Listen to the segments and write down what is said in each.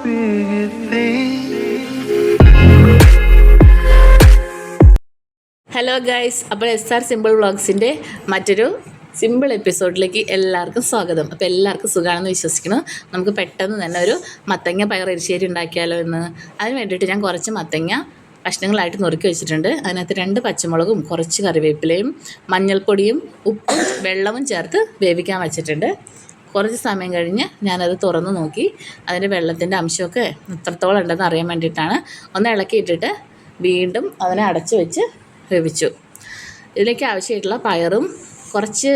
Hello guys അപ്പോൾ S R simple വ്ളോഗ്സിന്റെ മറ്റൊരു സിമ്പിൾ എപ്പിസോഡിലേക്ക് എല്ലാവർക്കും സ്വാഗതം. അപ്പോൾ എല്ലാവർക്കും സുഖമാണെന്ന് വിശ്വസിക്കുന്നു. നമുക്ക് പെട്ടെന്ന് തന്നെ ഒരു മത്തങ്ങ പയർ എരിശ്ശേരി ഉണ്ടാക്കിയാലോ എന്ന്. അതിന് വേണ്ടിയിട്ട് ഞാൻ കുറച്ച് മത്തങ്ങ കഷ്ണങ്ങളായിട്ട് നുറുക്കി വെച്ചിട്ടുണ്ട്. അതിനകത്ത് രണ്ട് പച്ചമുളകും കുറച്ച് കറിവേപ്പിലയും മഞ്ഞൾപ്പൊടിയും ഉപ്പും വെള്ളവും ചേർത്ത് വേവിക്കാൻ വെച്ചിട്ടുണ്ട്. കുറച്ച് സമയം കഴിഞ്ഞ് ഞാനത് തുറന്ന് നോക്കി. അതിന്റെ വെള്ളത്തിന്റെ അംശമൊക്കെ എത്രത്തോളം ഉണ്ടെന്ന് അറിയാൻ വേണ്ടിയിട്ടാണ് ഒന്ന് ഇളക്കിയിട്ടിട്ട് വീണ്ടും അതിനെ അടച്ചു വെച്ച് വേവിച്ചു. ഇതിലേക്ക് ആവശ്യമായിട്ടുള്ള പയറും കുറച്ച്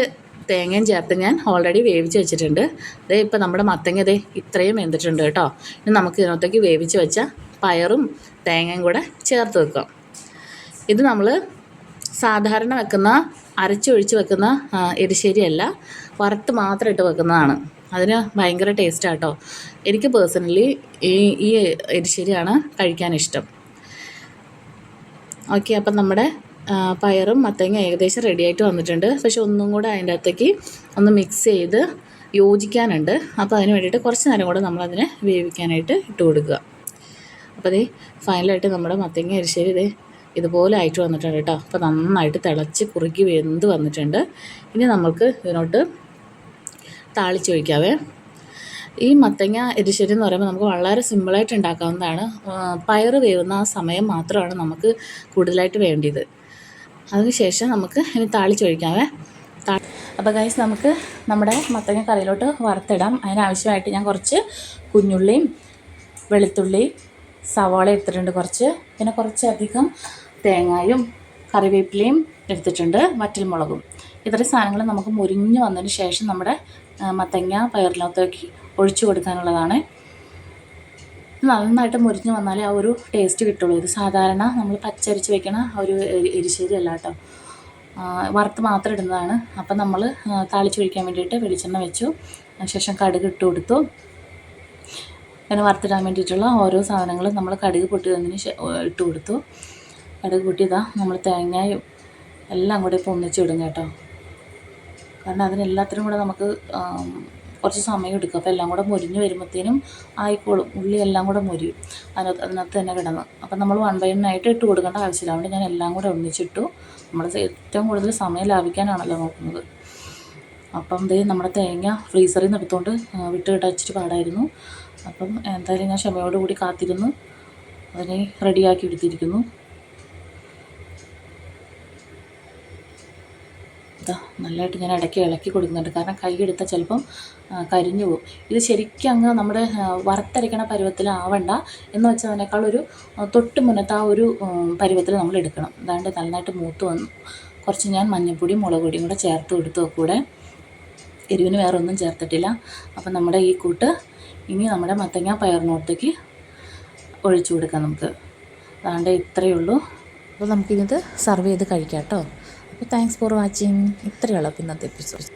തേങ്ങയും ചേർത്ത് ഞാൻ ഓൾറെഡി വേവിച്ച് വെച്ചിട്ടുണ്ട്. അതേ ഇപ്പോൾ നമ്മുടെ മത്തങ്ങ ദേ ഇത്രയും വെന്തിട്ടുണ്ട് കേട്ടോ. ഇനി നമുക്ക് ഇതിനകത്തേക്ക് വേവിച്ച് വെച്ച പയറും തേങ്ങയും കൂടെ ചേർത്ത് വെക്കാം. ഇത് നമ്മൾ സാധാരണ വെക്കുന്ന അരച്ചൊഴിച്ച് വെക്കുന്ന എരിശ്ശേരിയല്ല. വറുത്ത് മാത്രം ഇട്ട് വെക്കുന്നതാണ്. അതിന് ഭയങ്കര ടേസ്റ്റാണ് കേട്ടോ എനിക്ക് പേഴ്സണലി ഈ ഈ എരിശ്ശേരിയാണ് കഴിക്കാൻ ഇഷ്ടം. ഓക്കെ അപ്പം നമ്മുടെ പയറും മത്തങ്ങ ഏകദേശം റെഡിയായിട്ട് വന്നിട്ടുണ്ട്. പക്ഷെ ഒന്നും കൂടെ അതിന്റെ അകത്തേക്ക് ഒന്ന് മിക്സ് ചെയ്ത് യോജിക്കാനുണ്ട്. അപ്പോൾ അതിന് വേണ്ടിയിട്ട് കുറച്ച് നേരം കൂടെ നമ്മളതിനെ വേവിക്കാനായിട്ട് ഇട്ട് കൊടുക്കുക. അപ്പോൾ അതേ ഫൈനലായിട്ട് നമ്മുടെ മത്തങ്ങ എരിശ്ശേരി ഇതേ ഇതുപോലെ ആയിട്ട് വന്നിട്ടുണ്ട് കേട്ടോ. അപ്പോൾ നന്നായിട്ട് തിളച്ച് കുറുക്കി വെന്ത് വന്നിട്ടുണ്ട്. ഇനി നമ്മൾക്ക് ഇതിനോട്ട് താളിച്ചൊഴിക്കാവേ. ഈ മത്തങ്ങ എരിശ്ശേരി എന്ന് പറയുമ്പോൾ നമുക്ക് വളരെ സിമ്പിളായിട്ട് ഉണ്ടാക്കാവുന്നതാണ്. പയറ് വേവുന്ന ആ സമയം മാത്രമാണ് നമുക്ക് കൂടുതലായിട്ട് വേണ്ടിയത്. അതിനുശേഷം നമുക്ക് ഇനി താളിച്ചൊഴിക്കാവേ. ഒഴിക്കാവേ അപ്പോൾ ഗൈസ് നമുക്ക് നമ്മുടെ മത്തങ്ങ കറിയിലോട്ട് വറുത്തിടാം. അതിനാവശ്യമായിട്ട് ഞാൻ കുറച്ച് കുഞ്ഞുള്ളിയും വെളുത്തുള്ളി സവാള എടുത്തിട്ടുണ്ട് കുറച്ച്. പിന്നെ കുറച്ചധികം തേങ്ങായും കറിവേപ്പിലയും എടുത്തിട്ടുണ്ട് വറ്റൽ മുളകും. ഇത്രയും സാധനങ്ങൾ നമുക്ക് മുരിഞ്ഞ് വന്നതിന് ശേഷം നമ്മുടെ മത്തങ്ങ പയറിനകത്തേക്ക് ഒഴിച്ചു കൊടുക്കാനുള്ളതാണ്. നന്നായിട്ട് മുരിഞ്ഞ് വന്നാലേ ആ ഒരു ടേസ്റ്റ് കിട്ടുള്ളൂ. ഇത് സാധാരണ നമ്മൾ പച്ചരിച്ച് വെക്കണ ആ ഒരു എരി- എരിശ്ശേരി കേട്ടോ. വറുത്ത് മാത്രം ഇടുന്നതാണ്. അപ്പം നമ്മൾ താളിച്ചൊഴിക്കാൻ വേണ്ടിയിട്ട് വെളിച്ചെണ്ണ വെച്ചു. ശേഷം കടുക് ഇട്ട് കൊടുത്തു. അങ്ങനെ വറുത്തിടാൻ വേണ്ടിയിട്ടുള്ള ഓരോ സാധനങ്ങളും നമ്മൾ കടുക് പൊട്ടി വന്നതിന് ഇട്ട് കൊടുത്തു. കടുക് പൊട്ടിയതാ നമ്മൾ തേങ്ങയും എല്ലാം കൂടി ഇപ്പോൾ ഒന്നിച്ചിടും കേട്ടോ. കാരണം അതിനെല്ലാത്തിനും കൂടെ നമുക്ക് കുറച്ച് സമയം എടുക്കും. അപ്പോൾ എല്ലാം കൂടെ മുരിഞ്ഞ് വരുമ്പോഴത്തേനും ആയിക്കോളും. ഉള്ളി എല്ലാം കൂടെ മുരിയും. അതിനകത്ത് അതിനകത്ത് തന്നെ കിടന്ന്. അപ്പം നമ്മൾ വൺ ബൈ വൺ ആയിട്ട് ഇട്ട് കൊടുക്കേണ്ട ആവശ്യമില്ല. അതുകൊണ്ട് ഞാൻ എല്ലാം കൂടെ ഒന്നിച്ചിട്ടു. നമ്മൾ ഏറ്റവും കൂടുതൽ സമയം ലാഭിക്കാനാണല്ലോ നോക്കുന്നത്. അപ്പം ദേ നമ്മുടെ തേങ്ങ ഫ്രീസറിൽ നിന്ന് എടുത്തുകൊണ്ട് വിട്ട് ഇച്ചിരി പാടായിരുന്നു. അപ്പം എന്തായാലും ഞാൻ ക്ഷമയോടുകൂടി കാത്തിരുന്നു. അതിനെ റെഡിയാക്കി എടുത്തിരിക്കുന്നു. നല്ലതായിട്ട് ഞാൻ ഇടയ്ക്ക് ഇളക്കി കൊടുക്കുന്നുണ്ട്. കാരണം കൈ എടുത്താൽ ചിലപ്പം കരിഞ്ഞു പോകും. ഇത് ശരിക്കും അങ്ങ് നമ്മുടെ വറുത്തരയ്ക്കണ പരുവത്തിലാവണ്ട എന്ന് വെച്ചതിനേക്കാളൊരു തൊട്ട് മുന്നത്തെ ആ ഒരു പരുവത്തിൽ നമ്മൾ എടുക്കണം. അതാണ്ട് നന്നായിട്ട് മൂത്ത് വന്നു. കുറച്ച് ഞാൻ മഞ്ഞൾപ്പൊടിയും മുളക് പൊടിയും കൂടെ ചേർത്ത് കൊടുത്തു കൂടെ. എരിവിന് വേറെ ഒന്നും ചേർത്തിട്ടില്ല. അപ്പം നമ്മുടെ ഈ കൂട്ട് ഇനി നമ്മുടെ മത്തങ്ങ പയറിനോട്ടേക്ക് ഒഴിച്ചു കൊടുക്കാം നമുക്ക്. അതാണ്ട് ഇത്രയേ ഉള്ളൂ. അപ്പോൾ നമുക്കിത് സർവ് ചെയ്ത് കഴിക്കാം കേട്ടോ. താങ്ക്സ് ഫോർ വാച്ചിങ് ഇത്രയേ ഉള്ളൂ അപ്പോൾ ഇന്നത്തെ എപ്പിസോഡ്